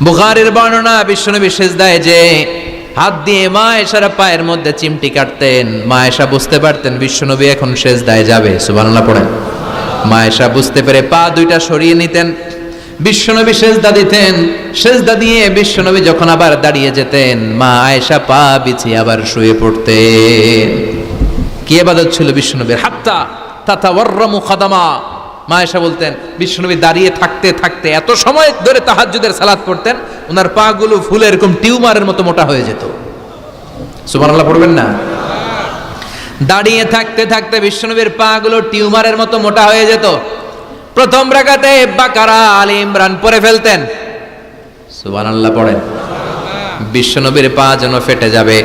বুখারের বর্ণনা বিশ্বনবী সিজদায় যে হাত দিয়ে মা এসারা পায়ের মধ্যে চিমটি কাটতেন, মা এসা বুঝতে পারতেন বিশ্বনবী এখন সেজদায় যাবে, সুবহানাল্লাহ পড়েন। মা এসা বুঝতে পেরে পা দুইটা সরিয়ে নিতেন, বিশ্বনবী সেজদা দিতেন, সেজদা দিয়ে বিশ্বনবী যখন আবার দাঁড়িয়ে যেতেন, মা আয়েশা পা বিছিয়ে আবার শুয়ে পড়তেন। কি এবাদত ছিল বিশ্বনবীর? হাত্তা তাতা ওয়ার্রামু খাদামা। মা এসা বলতেন, বিশ্বনবী দাঁড়িয়ে থাকতে থাকতে এত সময় ধরে তাহাজ্জুদের সালাদ পড়তেন ওনার পা গুলো ফুলে এরকম টিউমারের মতো মোটা হয়ে যেত। সুবহানাল্লাহ, পড়বেন না? দাঁড়িয়ে থাকতে থাকতে বিশ্বনবীর পা গুলো টিউমারের মতো মোটা হয়ে যেত। প্রথম রাকাতে বাকারা আলী ইমরান পরে ফেলতেন। সুবহানাল্লাহ, পড়েন। বিশ্বনবীর পা যেন ফেটে যাবে।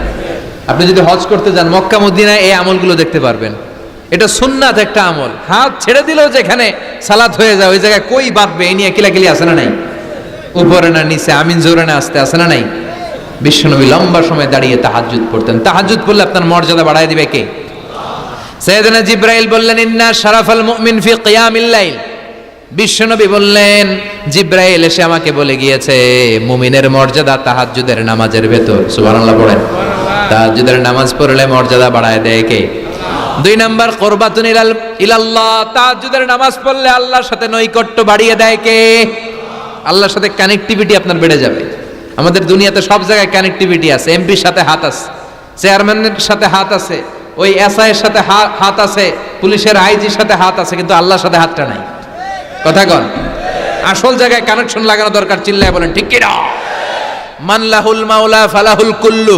আপনি যদি হজ করতে যান মক্কা, মদিনায় এই আমলগুলো দেখতে পারবেন। এটা সুন্নাত একটা আমল। হাত ছেড়ে দিলেও যেখানে সালাত হয়ে যায়, ওই জায়গায় কই বাঁধবে? এই নিয়ে কিলাকিলি আছে না নাই? উপরে না নিচে, আমিন জোরে না আসতে আছে না নাই? বিশ্বনবী লম্বা সময় দাঁড়িয়ে তাহাজ্জুদ পড়তেন। তাহাজ্জুদ পড়লে আপনার মর্যাদা বাড়ায় দিবে কে? সৈয়দনা জিব্রাইল বললেন, ইন্না শারাফাল মুমিন ফি কিয়ামিল লাইল। বিশ্বনবী বললেন, জিব্রাইল এসে আমাকে বলে গিয়েছে, মুমিনের মর্যাদা তাহাজ্জুদের নামাজের ভেতর। সুবহানাল্লাহ পড়েন। তাহাজ্জুদের নামাজ পড়লে মর্যাদা বাড়ায় দেয় কে? দুই নাম্বার, কোরবাতুন ইলাল, ইলাল্লাহ, তাহাজ্জুদের নামাজ পড়লে আল্লাহর সাথে নৈকট্য বাড়িয়ে দেয় কে? আল্লাহর সাথে কানেক্টিভিটি আপনার বেড়ে যাবে। আমাদের দুনিয়াতে সব জায়গায় কানেক্টিভিটি আছে এমপির সাথে হাত আছে চেয়ারম্যানের সাথে হাত আছে, ওই এসআই এর সাথে হাত আছে, পুলিশের আইজির সাথে হাত আছে, কিন্তু আল্লাহর সাথে হাতটা নাই। কথা কন। আসল জায়গায় কানেকশন লাগানো দরকার, চিল্লায় বলেন, ঠিক কিনা? মানলাহুল মাওলা, ফালাহুল কুল্লু।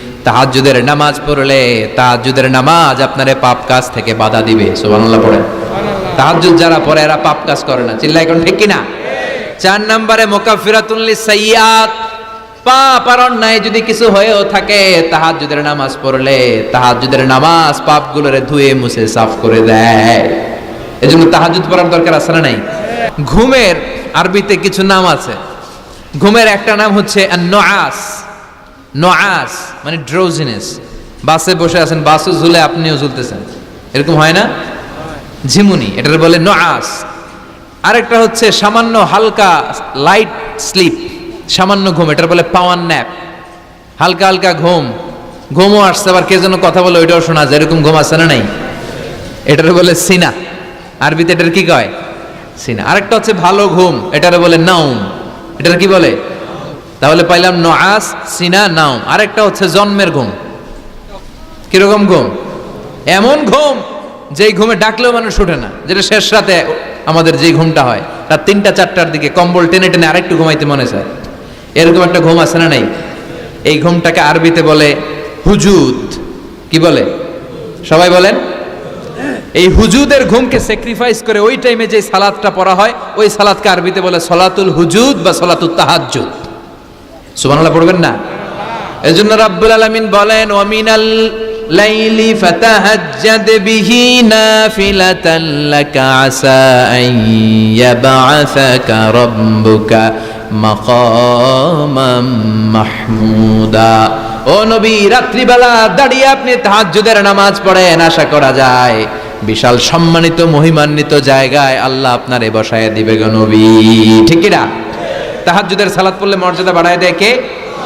তাহাজ্জুদের নামাজ পড়লে তাহাজ্জুদের নামাজ আপনারে পাপ কাজ থেকে বাধা দিবে সুবহানাল্লাহ পড়েন তাহাজ্জুদ যারা পড়ে এরা পাপ কাজ করে না। চিল্লাই এখন ঠিক কিনা? চার নম্বরে মোকাফিরাতুল্লি সাইয়াত পাপ আর অন্যায় যদি কিছু হয়েও থাকে তাহাজ্জুদের নামাজ পড়লে তাহাজ্জুদের নামাজ পাপগুলোরে ধুয়ে মুছে সাফ করে দেয়। এজন্য তাহাজ্জুদ পড়ার দরকার আছে না নাই? ঘুমের আরবিতে কিছু নাম আছে। ঘুমের একটা নাম হচ্ছে নোয়াস নোয়াস মানে ড্রোজিনেস বাসে বসে আছেন বাসও ঝুলে আপনিও ঝুলতেছেন। এরকম হয় না? ঝিমুনি, এটার বলে নোয়াস আরেকটা হচ্ছে সামান্য হালকা লাইট স্লিপ সামান্য ঘুম, এটার বলে পাওয়ার ন্যাপ হালকা হালকা ঘুম। ঘুমও আসছে, আবার কে যেন কথা বলে ওইটাও শোনা যায়। এরকম ঘুম আছে না নাই? এটার বলে সিনা। আরবিতে এটার কি কয়? সিনা। আরেকটা হচ্ছে ভালো ঘুম, এটার বলে নাউম এটার কি বলে? তাহলে পাইলাম নআস সিনা নাউম আরেকটা হচ্ছে জন্মের ঘুম। কীরকম ঘুম? এমন ঘুম যেই ঘুমে ডাকলেও মানুষ ওঠে না, যেটা শেষ রাতে আমাদের যেই ঘুমটা হয়। রাত তিনটা, চারটার দিকে কম্বল টেনে টেনে আরেকটু ঘুমাইতে মনে চায়। এরকম একটা ঘুম আছে না নাই? এই ঘুমটাকে আরবিতে বলে হুজুদ। কি বলে? সবাই বলেন? এই হুজুদের ঘুমকে স্যাক্রিফাইস করে ওই টাইমে যে সালাদটা পড়া হয়, ওই সালাদকে আরবিতে বলে সলাতুল হুজুদ বা সলাতুল তাহাজ্জুদ। সুবহানাল্লাহ পড়বেন না? এজন্য রাব্বুল আলামিন বলেন ওয়ামিনাল লাইলি ফাতাহাজ্জাদ বিহি নাফিলাতান লাকা আসা আন ইয়াবআসাকা রাব্বুকা মাকামাম মাহমুদা। ও নবী, রাত্রিবেলা দাঁড়িয়ে আপনি তাহাজ্জুদের নামাজ পড়েন, আশা করা যায় বিশাল সম্মানিত, মহিমান্বিত জায়গায় আল্লাহ আপনারে বসায় দিবে গো নবী। ঠিক না? তাহাজ্জুদের সালাদ পড়লে মর্যাদা বাড়ায় দেয় কে?